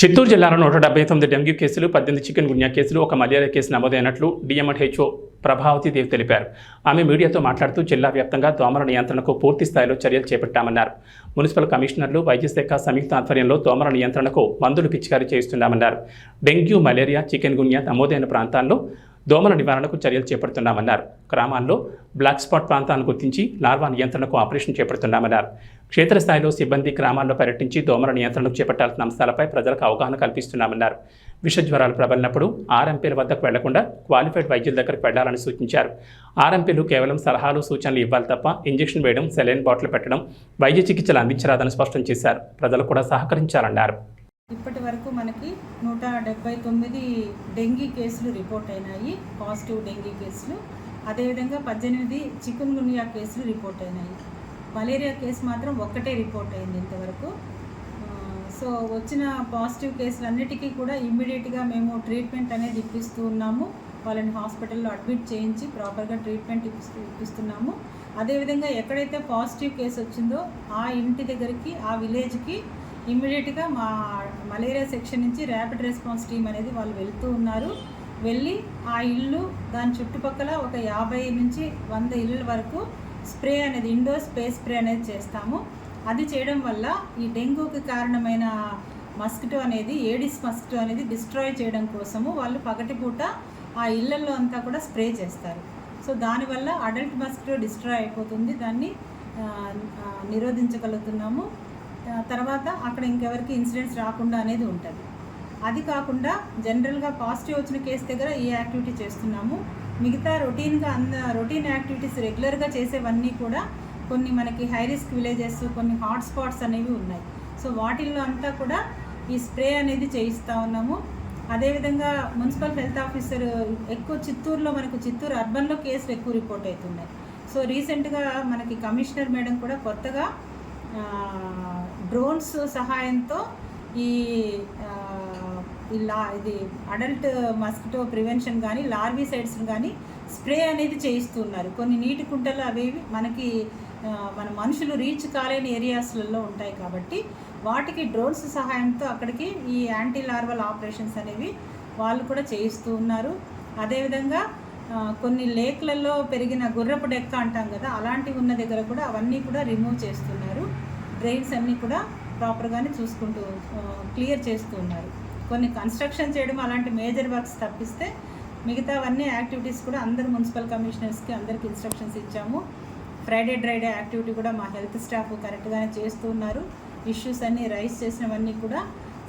చిత్తూరు జిల్లాలో నూట డెబ్బై తొమ్మిది డెంగ్యూ కేసులు పద్దెనిమిది చికెన్ గున్యా కేసులు ఒక మలేరియా కేసు నమోదైనట్లు డిఎంహెచ్ఓ ప్రభావతి దేవి తెలిపారు. ఆమె మీడియాతో మాట్లాడుతూ జిల్లా వ్యాప్తంగా దోమల నియంత్రణకు పూర్తి స్థాయిలో చర్యలు చేపట్టామన్నారు. మున్సిపల్ కమిషనర్లు వైద్య శాఖ సంయుక్త ఆధ్వర్యంలో దోమల నియంత్రణకు మందులు పిచికారీ చేస్తున్నామన్నారు డెంగ్యూ మలేరియా చికెన్ గున్యా నమోదైన ప్రాంతాల్లో దోమల నివారణకు చర్యలు చేపడుతున్నామన్నారు. గ్రామాల్లో బ్లాక్ స్పాట్ ప్రాంతాలను గుర్తించి లార్వా నియంత్రణకు ఆపరేషన్ చేపడుతున్నామన్నారు. క్షేత్రస్థాయిలో సిబ్బంది గ్రామాల్లో పర్యటించి దోమల నియంత్రణకు చేపట్టాల్సిన అంశాలపై ప్రజలకు అవగాహన కల్పిస్తున్నామన్నారు. విష జ్వరాలు ప్రబలినప్పుడు ఆర్ఎంపీల వద్దకు వెళ్ళకుండా క్వాలిఫైడ్ వైద్యుల దగ్గరకు వెళ్ళాలని సూచించారు. ఆర్ఎంపీలు కేవలం సలహాలు సూచనలు ఇవ్వాలి తప్ప ఇంజెక్షన్ వేయడం సెలైన్ బాటిల్ పెట్టడం వైద్య చికిత్సలు అందించరాదని స్పష్టం చేశారు. ప్రజలు కూడా సహకరించాలన్నారు. ఇప్పటి వరకు మనకి నూట డెబ్బై తొమ్మిది డెంగీ కేసులు రిపోర్ట్ అయినాయి పాజిటివ్ డెంగీ కేసులు. అదేవిధంగా పద్దెనిమిది చికున్ గునియా కేసులు రిపోర్ట్ అయినాయి. మలేరియా కేసు మాత్రం ఒక్కటే రిపోర్ట్ అయింది ఇంతవరకు. సో వచ్చిన పాజిటివ్ కేసులన్నిటికీ కూడా ఇమ్మీడియట్గా మేము ట్రీట్మెంట్ అనేది ఇప్పిస్తూ ఉన్నాము. వాళ్ళని హాస్పిటల్లో అడ్మిట్ చేయించి ప్రాపర్గా ట్రీట్మెంట్ ఇప్పిస్తూ ఇప్పిస్తున్నాము. అదేవిధంగా ఎక్కడైతే పాజిటివ్ కేసు వచ్చిందో ఆ ఇంటి దగ్గరికి ఆ విలేజ్కి ఇమ్మీడియట్గా మా మలేరియా సెక్షన్ నుంచి ర్యాపిడ్ రెస్పాన్స్ టీమ్ అనేది వాళ్ళు వెళ్తూ ఉన్నారు. వెళ్ళి ఆ ఇల్లు దాని చుట్టుపక్కల ఒక యాభై నుంచి వంద ఇళ్ళ వరకు స్ప్రే అనేది ఇండోర్ స్ప్రే స్ప్రే అనేది చేస్తాము. అది చేయడం వల్ల ఈ డెంగ్యూకి కారణమైన మస్కిటో అనేది ఏడిస్ మస్కిటో అనేది డిస్ట్రాయ్ చేయడం కోసము వాళ్ళు పగటిపూట ఆ ఇళ్ళల్లో అంతా కూడా స్ప్రే చేస్తారు. సో దానివల్ల అడల్ట్ మస్కిటో డిస్ట్రాయ్ అయిపోతుంది. దాన్ని నిరోధించగలుగుతున్నాము. తర్వాత అక్కడ ఇంకెవరికి ఇన్సిడెంట్స్ రాకుండా అనేది ఉంటుంది. అది కాకుండా జనరల్గా పాజిటివ్ వచ్చిన కేసు దగ్గర ఈ యాక్టివిటీ చేస్తున్నాము? మిగతా రొటీన్గా అంద రొటీన్ యాక్టివిటీస్ రెగ్యులర్గా చేసేవన్నీ కూడా కొన్ని మనకి హై రిస్క్ విలేజెస్ కొన్ని హాట్ స్పాట్స్ అనేవి ఉన్నాయి. సో వాటిల్లో అంతా కూడా ఈ స్ప్రే అనేది చేయిస్తూ ఉన్నాము. అదేవిధంగా మున్సిపల్ హెల్త్ ఆఫీసర్ ఎక్కువ చిత్తూరులో మనకు చిత్తూరు అర్బన్లో కేసులు ఎక్కువ రిపోర్ట్ అవుతున్నాయి. సో రీసెంట్గా మనకి కమిషనర్ మేడం కూడా కొత్తగా డ్రోన్స్ సహాయంతో ఈ ఇలా లా ఇది అడల్ట్ మస్కిటో ప్రివెన్షన్ కానీ లార్విసైడ్స్ కానీ స్ప్రే అనేది చేయిస్తున్నారు. కొన్ని నీటి కుంటలు అవేవి మనకి మన మనుషులు రీచ్ కాలేని ఏరియాస్లలో ఉంటాయి కాబట్టి వాటికి డ్రోన్స్ సహాయంతో అక్కడికి ఈ యాంటీ లార్వల్ ఆపరేషన్స్ అనేవి వాళ్ళు కూడా చేయిస్తూ ఉన్నారు. అదేవిధంగా కొన్ని లేక్లలో పెరిగిన గుర్రపు డెక్క అంటాం కదా అలాంటివి ఉన్న దగ్గర కూడా అవన్నీ కూడా రిమూవ్ చేస్తున్నారు. డ్రైన్స్ అన్నీ కూడా ప్రాపర్గానే చూసుకుంటూ క్లియర్ చేస్తూ ఉన్నారు. కొన్ని కన్స్ట్రక్షన్ చేయడం అలాంటి మేజర్ వర్క్స్ తప్పిస్తే మిగతావన్నీ యాక్టివిటీస్ కూడా అందరు మున్సిపల్ కమిషనర్స్కి అందరికి ఇన్స్ట్రక్షన్స్ ఇచ్చాము. ఫ్రైడే డ్రైడే యాక్టివిటీ కూడా మా హెల్త్ స్టాఫ్ కరెక్ట్గానే చేస్తూ ఉన్నారు. ఇష్యూస్ అన్నీ రైస్ చేసినవన్నీ కూడా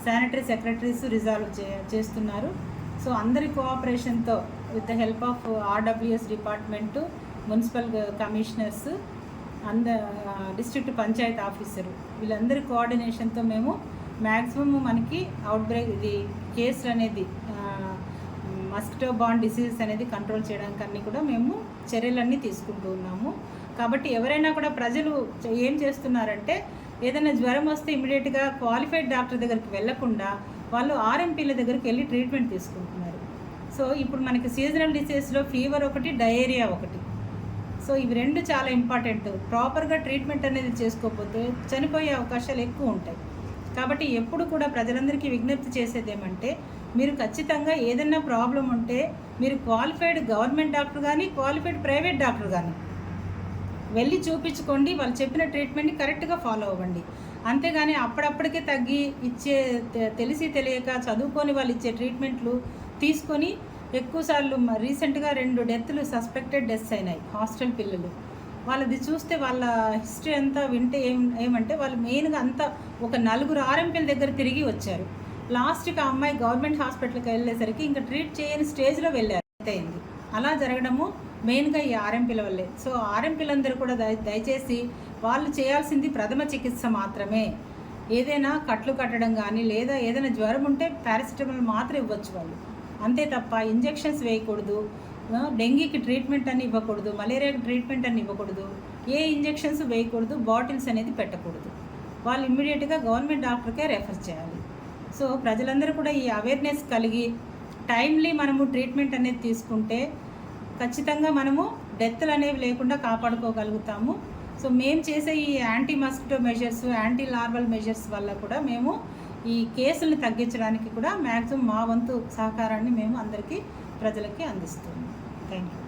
శానిటరీ సెక్రటరీస్ రిజాల్వ్ చే చేస్తున్నారు. సో అందరి కోఆపరేషన్తో with the help of RWS department municipal commissioners అంద డిస్ట్రిక్ట్ పంచాయత్ ఆఫీసరు. వీళ్ళందరి కోఆర్డినేషన్తో మేము మ్యాక్సిమం మనకి అవుట్ బ్రేక్ ఇది కేసులు అనేది మస్కిటో బాండ్ డిసీజెస్ అనేది కంట్రోల్ చేయడానికి అన్నీ కూడా మేము చర్యలన్నీ తీసుకుంటూ ఉన్నాము. కాబట్టి ఎవరైనా కూడా ప్రజలు ఏం చేస్తున్నారంటే ఏదైనా జ్వరం వస్తే ఇమీడియట్గా క్వాలిఫైడ్ డాక్టర్ దగ్గరికి వెళ్ళకుండా వాళ్ళు ఆర్ఎంపీల దగ్గరికి వెళ్ళి ట్రీట్మెంట్ తీసుకుంటున్నారు. సో ఇప్పుడు మనకి సీజనల్ డిసీజ్లో ఫీవర్ ఒకటి డయేరియా ఒకటి. సో ఇవి రెండు చాలా ఇంపార్టెంట్ ప్రాపర్గా ట్రీట్మెంట్ అనేది చేసుకోకపోతే చనిపోయే అవకాశాలు ఎక్కువ ఉంటాయి. కాబట్టి ఎప్పుడు కూడా ప్రజలందరికీ విజ్ఞప్తి చేసేది ఏమంటే మీరు ఖచ్చితంగా ఏదైనా ప్రాబ్లం ఉంటే మీరు క్వాలిఫైడ్ గవర్నమెంట్ డాక్టర్ కానీ క్వాలిఫైడ్ ప్రైవేట్ డాక్టర్ కానీ వెళ్ళి చూపించుకోండి వాళ్ళు చెప్పిన ట్రీట్మెంట్ని కరెక్ట్గా ఫాలో అవ్వండి. అంతేగాని అప్పుడప్పటికే తగ్గి ఇచ్చే తె- తెలిసి తెలియక చదువుకొని వాళ్ళు ఇచ్చే ట్రీట్మెంట్లు తీసుకొని ఎక్కువసార్లు రీసెంట్గా రెండు డెత్లు సస్పెక్టెడ్ డెత్స్ అయినాయి హాస్టల్ పిల్లలు. వాళ్ళది చూస్తే వాళ్ళ హిస్టరీ అంతా వింటే ఏం ఏమంటే వాళ్ళు మెయిన్గా అంతా ఒక నలుగురు ఆర్ఎంపీల దగ్గర తిరిగి వచ్చారు. లాస్ట్కి ఆ అమ్మాయి గవర్నమెంట్ హాస్పిటల్కి వెళ్ళేసరికి ఇంకా ట్రీట్ చేయని స్టేజ్లో వెళ్ళారు. అయింది. అలా జరగడము మెయిన్గా ఈ ఆర్ఎంపీల వల్లే. సో ఆర్ఎంపీలందరూ కూడా దయ దయచేసి వాళ్ళు చేయాల్సింది ప్రథమ చికిత్స మాత్రమే. ఏదైనా కట్లు కట్టడం కానీ లేదా ఏదైనా జ్వరం ఉంటే పారాసిటమాల్ మాత్రం ఇవ్వచ్చు వాళ్ళు. అంతే తప్ప ఇంజెక్షన్స్ వేయకూడదు. డెంగీకి ట్రీట్మెంట్ అని ఇవ్వకూడదు మలేరియాకి ట్రీట్మెంట్ అని ఇవ్వకూడదు ఏ ఇంజెక్షన్స్ వేయకూడదు బాటిల్స్ అనేది పెట్టకూడదు. వాళ్ళు ఇమ్మీడియట్గా గవర్నమెంట్ డాక్టర్కే రెఫర్ చేయాలి. సో ప్రజలందరూ కూడా ఈ అవేర్నెస్ కలిగి టైమ్లీ మనము ట్రీట్మెంట్ అనేది తీసుకుంటే ఖచ్చితంగా మనము డెత్లు అనేవి లేకుండా కాపాడుకోగలుగుతాము. సో మేము చేసే ఈ anti mosquito measures anti larval measures వల్ల కూడా మేము ఈ కేసుల్ని తగ్గించడానికి కూడా మ్యాక్సిమం మా వంతు సహకారాన్ని మేము అందరికీ ప్రజలకి అందిస్తున్నాం. Thank you